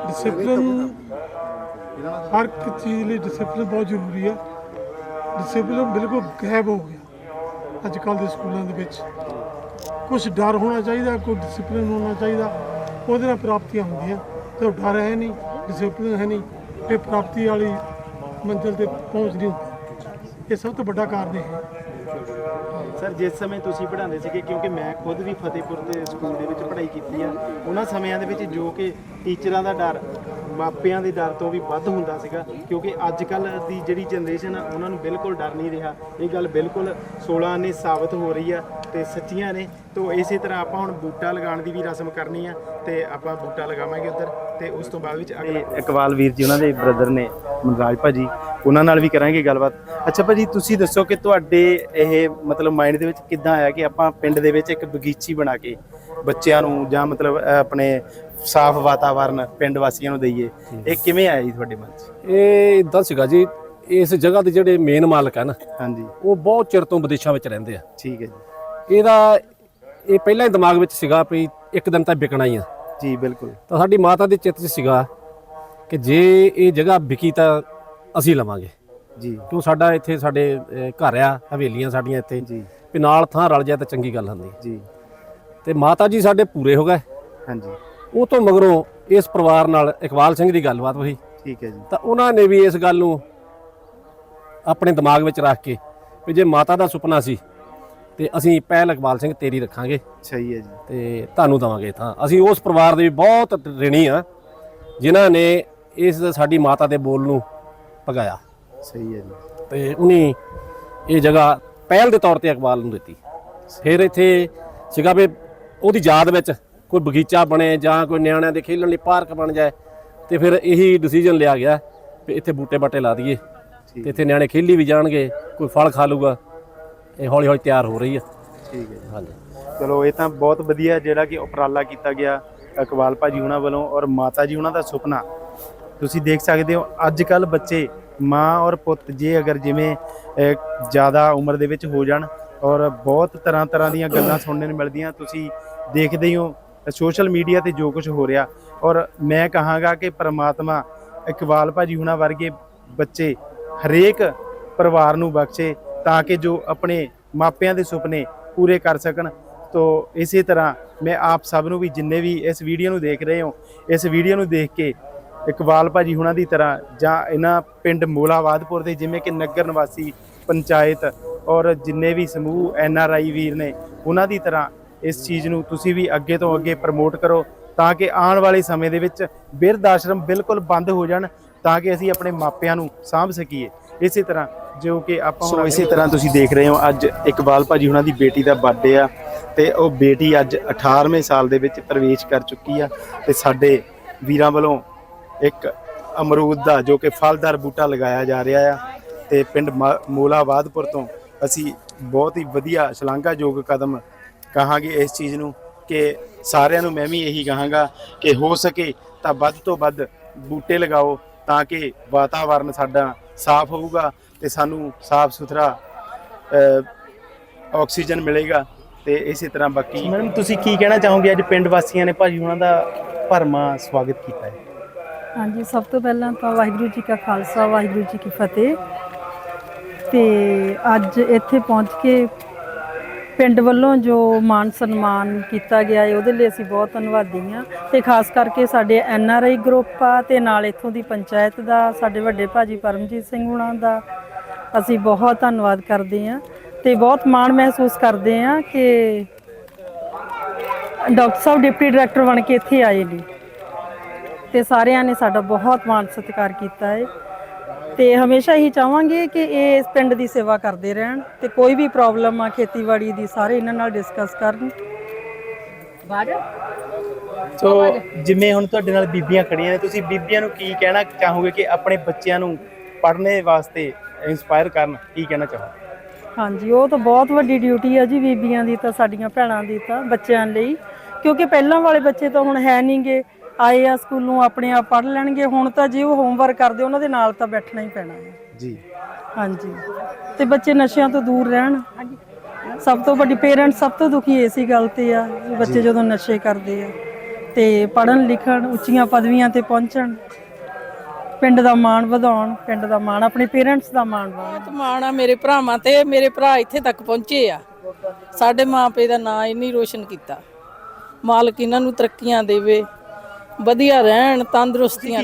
Speaker 6: ਡਿਸਪਲਿਨ ਹਰ ਇੱਕ ਚੀਜ਼ ਲਈ ਡਿਸਪਲਿਨ ਬਹੁਤ ਜ਼ਰੂਰੀ ਹੈ। ਡਿਸਪਲਿਨ ਬਿਲਕੁਲ ਗਾਇਬ ਹੋ ਗਿਆ। ਅੱਜ ਕੱਲ੍ਹ ਦੇ ਸਕੂਲਾਂ ਦੇ ਵਿੱਚ। ਕੁਝ ਡਰ ਹੋਣਾ ਚਾਹੀਦਾ, ਕੋਈ ਡਿਸਪਲਿਨ ਹੋਣਾ ਚਾਹੀਦਾ, ਉਹਦੇ ਨਾਲ ਪ੍ਰਾਪਤੀਆਂ ਹੁੰਦੀਆਂ। ਤੇ ਉਹ ਡਰ ਹੈ ਨਹੀਂ ਡਿਸਪਲਿਨ ਹੈ ਨਹੀਂ ਇਹ ਪ੍ਰਾਪਤੀ ਵਾਲੀ ਮੰਜ਼ਿਲ ਤੇ ਪਹੁੰਚ ਨਹੀਂ ਇਹ ਸਭ ਤੋਂ ਵੱਡਾ ਕਾਰਨ ਇਹ ਹੈ।
Speaker 2: ਸਰ, ਜਿਸ ਸਮੇਂ ਤੁਸੀਂ ਪੜ੍ਹਾਉਂਦੇ ਸੀਗੇ, ਕਿਉਂਕਿ ਮੈਂ ਖੁਦ ਵੀ ਫਤਿਹਪੁਰ ਦੇ ਸਕੂਲ ਦੇ ਵਿੱਚ ਪੜ੍ਹਾਈ ਕੀਤੀ ਆ, ਉਹਨਾਂ ਸਮਿਆਂ ਦੇ ਵਿੱਚ ਜੋ ਕਿ ਟੀਚਰਾਂ ਦਾ ਡਰ ਮਾਪਿਆਂ ਦੇ ਡਰ ਤੋਂ ਵੀ ਵੱਧ ਹੁੰਦਾ ਸੀਗਾ, ਕਿਉਂਕਿ ਅੱਜ ਕੱਲ ਦੀ ਜਿਹੜੀ ਜਨਰੇਸ਼ਨ ਆ, ਉਹਨਾਂ ਨੂੰ ਬਿਲਕੁਲ ਡਰ ਨਹੀਂ ਰਿਹਾ। ਇਹ ਗੱਲ ਬਿਲਕੁਲ 16 ਨੇ ਸਾਬਤ ਹੋ ਰਹੀ ਆ ਤੇ ਸੱਚੀਆਂ ਨੇ। ਤੋਂ ਇਸੇ ਤਰ੍ਹਾਂ ਆਪਾਂ ਹੁਣ ਬੂਟਾ ਲਗਾਉਣ ਦੀ ਵੀ ਰਸਮ ਕਰਨੀ ਆ ਤੇ ਆਪਾਂ ਬੂਟਾ ਲਗਾਵਾਂਗੇ ਉੱਧਰ ਤੇ ਉਸ ਤੋਂ ਬਾਅਦ ਵਿੱਚ ਅਗਲਾ ਇਕਬਾਲ ਵੀਰ ਜੀ, ਉਹਨਾਂ ਦੇ ਬ੍ਰਦਰ ਨੇ ਮਨਰਾਜ ਭਾਜੀ, ਉਹਨਾਂ ਨਾਲ ਵੀ ਕਰਾਂਗੇ ਗੱਲਬਾਤ। ਅੱਛਾ ਭਾਜੀ, ਤੁਸੀਂ ਦੱਸੋ ਕਿ ਤੁਹਾਡੇ ਇਹ ਮਤਲਬ ਮਾਈਂਡ ਦੇ ਵਿੱਚ ਕਿੱਦਾਂ ਆਇਆ ਕਿ ਆਪਾਂ ਪਿੰਡ ਦੇ ਵਿੱਚ ਇੱਕ ਬਗੀਚੀ ਬਣਾ ਕੇ ਬੱਚਿਆਂ ਨੂੰ ਜਾਂ ਮਤਲਬ ਆਪਣੇ ਸਾਫ਼ ਵਾਤਾਵਰਨ ਪਿੰਡ ਵਾਸੀਆਂ ਨੂੰ ਦਈਏ। ਇਹ ਕਿਵੇਂ ਆਇਆ ਜੀ ਤੁਹਾਡੇ ਮਨ 'ਚ?
Speaker 7: ਇਹ ਇਦਾਂ ਸੀਗਾ ਜੀ ਇਸ ਜਗ੍ਹਾ ਦੇ ਜਿਹੜੇ ਮੇਨ ਮਾਲਕ ਹਨ
Speaker 5: ਹਾਂਜੀ।
Speaker 7: ਉਹ ਬਹੁਤ ਚਿਰ ਤੋਂ ਵਿਦੇਸ਼ਾਂ ਵਿੱਚ ਰਹਿੰਦੇ ਆ।
Speaker 5: ਠੀਕ ਹੈ ਜੀ।
Speaker 7: ਇਹਦਾ ਇਹ ਪਹਿਲਾਂ ਹੀ ਦਿਮਾਗ ਵਿੱਚ ਸੀਗਾ ਵੀ ਇੱਕ ਦਿਨ ਤਾਂ ਵਿਕਣਾ ਹੀ ਆ।
Speaker 5: ਜੀ ਬਿਲਕੁਲ।
Speaker 7: ਤਾਂ ਸਾਡੀ ਮਾਤਾ ਦੇ ਚਿੱਤ 'ਚ ਸੀਗਾ ਕਿ ਜੇ ਇਹ ਜਗ੍ਹਾ ਵਿਕੀ ਤਾਂ ਅਸੀਂ ਲਵਾਂਗੇ।
Speaker 2: ਜੀ।
Speaker 7: ਕਿਉਂ ਸਾਡਾ ਇੱਥੇ ਸਾਡੇ ਅਹ, ਘਰ ਆ ਹਵੇਲੀਆਂ ਸਾਡੀਆਂ ਇੱਥੇ।
Speaker 2: ਜੀ।
Speaker 7: ਵੀ ਨਾਲ ਥਾਂ ਰਲ ਜਾਏ ਤਾਂ ਚੰਗੀ ਗੱਲ ਹੁੰਦੀ।
Speaker 2: ਜੀ।
Speaker 7: ਤੇ ਮਾਤਾ ਜੀ ਸਾਡੇ ਪੂਰੇ ਹੋ ਗਏ।
Speaker 2: ਹਾਂਜੀ।
Speaker 7: ਉਹ ਤੋਂ ਮਗਰੋਂ ਇਸ ਪਰਿਵਾਰ ਨਾਲ ਇਕਬਾਲ ਸਿੰਘ ਦੀ ਗੱਲਬਾਤ ਹੋਈ।
Speaker 2: ਠੀਕ ਹੈ ਜੀ।
Speaker 7: ਤਾਂ ਉਹਨਾਂ ਨੇ ਵੀ ਇਸ ਗੱਲ ਨੂੰ ਆਪਣੇ ਦਿਮਾਗ ਵਿੱਚ ਰੱਖ ਕੇ ਵੀ ਜੇ ਮਾਤਾ ਦਾ ਸੁਪਨਾ ਸੀ ਤੇ ਅਸੀਂ ਪਹਿਲ ਇਕਬਾਲ ਸਿੰਘ ਤੇਰੀ ਰੱਖਾਂਗੇ।
Speaker 2: ਸਹੀ ਹੈ ਜੀ।
Speaker 7: ਤੇ ਤੁਹਾਨੂੰ ਦਵਾਂਗੇ ਥਾਂ। ਅਸੀਂ ਉਸ ਪਰਿਵਾਰ ਦੇ ਵੀ ਬਹੁਤ ਰਿਣੀ ਆ ਜਿਨ੍ਹਾਂ ਨੇ ਇਸ ਸਾਡੀ ਮਾਤਾ ਦੇ ਬੋਲ ਨੂੰ ਪਗਾਇਆ
Speaker 2: ਸਹੀ ਹੈ ਜੀ।
Speaker 7: ਤੇ ਉਹਨੇ ਇਹ ਜਗ੍ਹਾ ਪਹਿਲ ਦੇ ਤੌਰ ਤੇ ਇਕਬਾਲ ਨੂੰ ਦਿੱਤੀ। ਫਿਰ ਇੱਥੇ ਸੀਗਾ ਵੀ ਉਹਦੀ ਯਾਦ ਵਿੱਚ ਕੋਈ ਬਗੀਚਾ ਬਣੇ ਜਾਂ ਕੋਈ ਨਿਆਣਿਆਂ ਦੇ ਖੇਡਣ ਲਈ ਪਾਰਕ ਬਣ ਜਾਏ ਤੇ ਫਿਰ ਇਹੀ ਡਿਸੀਜਨ ਲਿਆ ਗਿਆ ਵੀ ਇੱਥੇ ਬੂਟੇ ਬਾਟੇ ਲਾ ਦਈਏ ਤੇ ਇੱਥੇ ਨਿਆਣੇ ਖੇਲੀ ਵੀ ਜਾਣਗੇ ਕੋਈ ਫਲ ਖਾ ਲੂਗਾ ਇਹ ਹੌਲੀ ਹੌਲੀ ਤਿਆਰ ਹੋ ਰਹੀ ਆ।
Speaker 2: ਠੀਕ ਹੈ
Speaker 7: ਹਾਂਜੀ।
Speaker 2: ਚਲੋ ਇਹ ਤਾਂ ਬਹੁਤ ਵਧੀਆ ਜਿਹੜਾ ਕਿ ਉਪਰਾਲਾ ਕੀਤਾ ਗਿਆ ਇਕਬਾਲ ਭਾਜੀ ਉਹਨਾਂ ਵੱਲੋਂ ਔਰ ਮਾਤਾ ਜੀ ਉਹਨਾਂ ਦਾ ਸੁਪਨਾ। ਤੁਸੀਂ ਦੇਖ ਸਕਦੇ ਹੋ ਅੱਜ ਕੱਲ ਬੱਚੇ ਮਾਂ ਔਰ ਪੁੱਤ ਜੇ ਅਗਰ ਜਿਵੇਂ ਜ਼ਿਆਦਾ ਉਮਰ ਦੇ ਵਿੱਚ ਹੋ ਜਾਣ ਔਰ ਬਹੁਤ ਤਰ੍ਹਾਂ ਤਰ੍ਹਾਂ ਦੀਆਂ ਗੱਲਾਂ ਸੁਣਨ ਨੂੰ ਮਿਲਦੀਆਂ ਤੁਸੀਂ ਦੇਖਦੇ ਹੀ ਹੋ ਸੋਸ਼ਲ ਮੀਡੀਆ ਤੇ ਜੋ ਕੁਝ ਹੋ ਰਿਹਾ ਔਰ ਮੈਂ ਕਹਾਂਗਾ ਕਿ ਪ੍ਰਮਾਤਮਾ ਇਕਬਾਲ ਭਾਜੀ ਹੁਣਾਂ ਵਰਗੇ ਬੱਚੇ ਹਰੇਕ ਪਰਿਵਾਰ ਨੂੰ ਬਖਸ਼ੇ ਤਾਂ ਕਿ ਜੋ ਆਪਣੇ ਮਾਪਿਆਂ ਦੇ ਸੁਪਨੇ ਪੂਰੇ ਕਰ ਸਕਣ। ਤੋ ਇਸੇ ਤਰ੍ਹਾਂ ਮੈਂ ਆਪ ਸਭ ਨੂੰ ਵੀ ਜਿੰਨੇ ਵੀ ਇਸ ਵੀਡੀਓ ਨੂੰ ਦੇਖ ਰਹੇ ਹੋ, ਇਸ ਵੀਡੀਓ ਨੂੰ ਦੇਖ ਕੇ ਇਕਬਾਲ ਭਾਜੀ ਹੁਣਾਂ ਦੀ ਤਰ੍ਹਾਂ ਜਾਂ ਇਹਨਾਂ ਪਿੰਡ ਮੋਲਾਵਾਦਪੁਰ ਦੇ ਜਿਵੇਂ ਕਿ ਨਗਰ ਨਿਵਾਸੀ, ਪੰਚਾਇਤ ਔਰ ਜਿੰਨੇ ਵੀ ਸਮੂਹ ਐਨ ਆਰ ਆਈ ਵੀਰ ਨੇ, ਉਹਨਾਂ ਦੀ ਤਰ੍ਹਾਂ ਇਸ ਚੀਜ਼ ਨੂੰ ਤੁਸੀਂ ਵੀ ਅੱਗੇ ਤੋਂ ਅੱਗੇ ਪ੍ਰਮੋਟ ਕਰੋ ਤਾਂ ਕਿ ਆਉਣ ਵਾਲੇ ਸਮੇਂ ਦੇ ਵਿੱਚ ਬਿਰਧ ਆਸ਼ਰਮ ਬਿਲਕੁਲ ਬੰਦ ਹੋ ਜਾਣ ਤਾਂ ਕਿ ਅਸੀਂ ਆਪਣੇ ਮਾਪਿਆਂ ਨੂੰ ਸਾਂਭ ਸਕੀਏ। ਇਸੇ ਤਰ੍ਹਾਂ ਜੋ ਕਿ ਆਪਾਂ ਸੋ ਇਸੇ ਤਰ੍ਹਾਂ ਤੁਸੀਂ ਦੇਖ ਰਹੇ ਹੋ ਅੱਜ ਇਕਬਾਲ ਭਾਜੀ ਉਹਨਾਂ ਦੀ ਬੇਟੀ ਦਾ ਬਰਥਡੇ ਆ ਤੇ ਉਹ ਬੇਟੀ ਅੱਜ 18ਵੇਂ ਸਾਲ ਦੇ ਵਿੱਚ ਪ੍ਰਵੇਸ਼ ਕਰ ਚੁੱਕੀ ਆ ਤੇ ਸਾਡੇ ਵੀਰਾਂ ਵੱਲੋਂ ਇੱਕ ਅਮਰੂਦ ਦਾ ਜੋ ਕਿ ਫਲਦਾਰ ਬੂਟਾ ਲਗਾਇਆ ਜਾ ਰਿਹਾ ਆ ਤੇ ਪਿੰਡ ਮਾ- ਮੋਲਾਬਾਦਪੁਰ ਤੋਂ ਅਸੀਂ ਬਹੁਤ ਹੀ ਵਧੀਆ ਸ਼ਲਾਘਾਯੋਗ ਕਦਮ ਕਹਾਂਗੇ ਇਸ ਚੀਜ਼ ਨੂੰ ਕਿ ਸਾਰਿਆਂ ਨੂੰ ਮੈਂ ਵੀ ਇਹੀ ਕਹਾਂਗਾ ਕਿ ਹੋ ਸਕੇ ਤਾਂ ਵੱਧ ਤੋਂ ਵੱਧ ਬੂਟੇ ਲਗਾਓ ਤਾਂ ਕਿ ਵਾਤਾਵਰਨ ਸਾਡਾ ਸਾਫ਼ ਹੋਊਗਾ ਤੇ ਸਾਨੂੰ ਸਾਫ਼ ਸੁਥਰਾ ਆਕਸੀਜਨ ਮਿਲੇਗਾ ਤੇ ਇਸੇ ਤਰ੍ਹਾਂ ਬਾਕੀ ਮੈਡਮ ਤੁਸੀਂ ਕੀ ਕਹਿਣਾ ਚਾਹੋਗੇ? ਅੱਜ ਪਿੰਡ ਵਾਸੀਆਂ ਨੇ ਭਾਜੀ ਉਹਨਾਂ ਦਾ ਭਰਮਾ ਸਵਾਗਤ ਕੀਤਾ ਹੈ।
Speaker 8: ਹਾਂਜੀ ਸਭ ਤੋਂ ਪਹਿਲਾਂ ਤਾਂ ਵਾਹਿਗੁਰੂ ਜੀ ਕਾ ਖਾਲਸਾ ਵਾਹਿਗੁਰੂ ਜੀ ਕੀ ਫਤਿਹ। ਤੇ ਅੱਜ ਇੱਥੇ ਪਹੁੰਚ ਕੇ ਪਿੰਡ ਵੱਲੋਂ ਜੋ ਮਾਨ ਸਨਮਾਨ ਕੀਤਾ ਗਿਆ ਹੈ, ਉਹਦੇ ਲਈ ਅਸੀਂ ਬਹੁਤ ਧੰਨਵਾਦੀ ਹਾਂ ਤੇ ਖਾਸ ਕਰਕੇ ਸਾਡੇ ਐਨ ਆਰ ਆਈ ਗਰੁੱਪ ਆ ਤੇ ਨਾਲ ਇੱਥੋਂ ਦੀ ਪੰਚਾਇਤ ਦਾ, ਸਾਡੇ ਵੱਡੇ ਭਾਜੀ ਪਰਮਜੀਤ ਸਿੰਘ ਹੁਣਾਂ ਦਾ ਅਸੀਂ ਬਹੁਤ ਧੰਨਵਾਦ ਕਰਦੇ ਹਾਂ ਤੇ ਬਹੁਤ ਮਾਣ ਮਹਿਸੂਸ ਕਰਦੇ ਹਾਂ ਕਿ ਡਾਕਟਰ ਸਾਹਿਬ ਡਿਪਟੀ ਡਾਇਰੈਕਟਰ ਬਣ ਕੇ ਇੱਥੇ ਆਏ ਨੇ ਤੇ ਸਾਰਿਆਂ ਨੇ ਸਾਡਾ ਬਹੁਤ ਮਾਣ ਸਤਿਕਾਰ ਕੀਤਾ ਹੈ। ਤੇ ਹਮੇਸ਼ਾ ਹੀ ਚਾਹਾਂਗੇ ਕਿ ਇਹ ਇਸ ਪਿੰਡ ਦੀ ਸੇਵਾ ਕਰਦੇ ਰਹਿਣ ਤੇ ਕੋਈ ਵੀ ਪ੍ਰੋਬਲਮ ਆ ਖੇਤੀਬਾੜੀ ਦੀ ਸਾਰੇ ਇਹਨਾਂ ਨਾਲ ਡਿਸਕਸ ਕਰਨ।
Speaker 2: ਸੋ ਜਿਵੇਂ ਹੁਣ ਤੁਹਾਡੇ ਨਾਲ ਬੀਬੀਆਂ ਖੜੀਆਂ ਨੇ ਤੁਸੀਂ ਬੀਬੀਆਂ ਨੂੰ ਕੀ ਕਹਿਣਾ ਚਾਹੋਗੇ ਕਿ ਆਪਣੇ ਬੱਚਿਆਂ ਨੂੰ ਪੜ੍ਹਨੇ ਵਾਸਤੇ ਇਨਸਪਾਇਰ ਕਰਨ? ਕੀ ਕਹਿਣਾ ਚਾਹੋਗੇ?
Speaker 8: ਹਾਂਜੀ ਉਹ ਤਾਂ ਬਹੁਤ ਵੱਡੀ ਡਿਊਟੀ ਆ ਜੀ ਬੀਬੀਆਂ ਦੀ ਤਾਂ ਸਾਡੀਆਂ ਭੈਣਾਂ ਦੀ ਤਾਂ ਬੱਚਿਆਂ ਲਈ। ਕਿਉਂਕਿ ਪਹਿਲਾਂ ਵਾਲੇ ਬੱਚੇ ਤਾਂ ਹੁਣ ਹੈ ਨਹੀਂਗੇ ਆਏ ਆ ਸਕੂਲੋਂ ਆਪਣੇ ਆਪ ਪੜ੍ਹ ਲੈਣਗੇ। ਹੁਣ ਤਾਂ ਜੇ ਉਹ ਹੋਮਵਰਕ ਕਰਦੇ ਉਹਨਾਂ ਦੇ ਨਾਲ ਤਾਂ ਬੈਠਣਾ ਹੀ ਪੈਣਾ ਹੈ।
Speaker 2: ਜੀ।
Speaker 8: ਹਾਂਜੀ। ਤੇ ਬੱਚੇ ਨਸ਼ਿਆਂ ਤੋਂ ਦੂਰ ਰਹਿਣ। ਸਭ ਤੋਂ ਵੱਡੀ ਪੇਰੈਂਟਸ ਸਭ ਤੋਂ ਦੁਖੀ ਇਸੇ ਗੱਲ ਤੇ ਆ ਵੀ ਬੱਚੇ ਜਦੋਂ ਨਸ਼ੇ ਕਰਦੇ ਆ ਤੇ ਪੜ੍ਹਨ ਲਿਖਣ ਉੱਚੀਆਂ ਪਦਵੀਆਂ ਤੇ ਪਹੁੰਚਣ ਪਿੰਡ ਦਾ ਮਾਣ ਵਧਾਉਣ ਪਿੰਡ ਦਾ ਮਾਣ ਆਪਣੇ ਪੇਰੈਂਟਸ ਦਾ ਮਾਣ ਵਧਾਉਣ।
Speaker 9: ਬਹੁਤ ਮਾਣ ਆ ਮੇਰੇ ਭਰਾਵਾਂ ਤੇ ਮੇਰੇ ਭਰਾ ਇੱਥੇ ਤੱਕ ਪਹੁੰਚੇ ਆ। ਸਾਡੇ ਮਾਪੇ ਦਾ ਨਾਂ ਇੰਨੀ ਰੋਸ਼ਨ ਕੀਤਾ। ਮਾਲਕ ਇਹਨਾਂ ਨੂੰ ਤਰੱਕੀਆਂ ਦੇਵੇ ਵਧੀਆ ਰਹਿਣ ਤੰਦਰੁਸਤੀਆਂ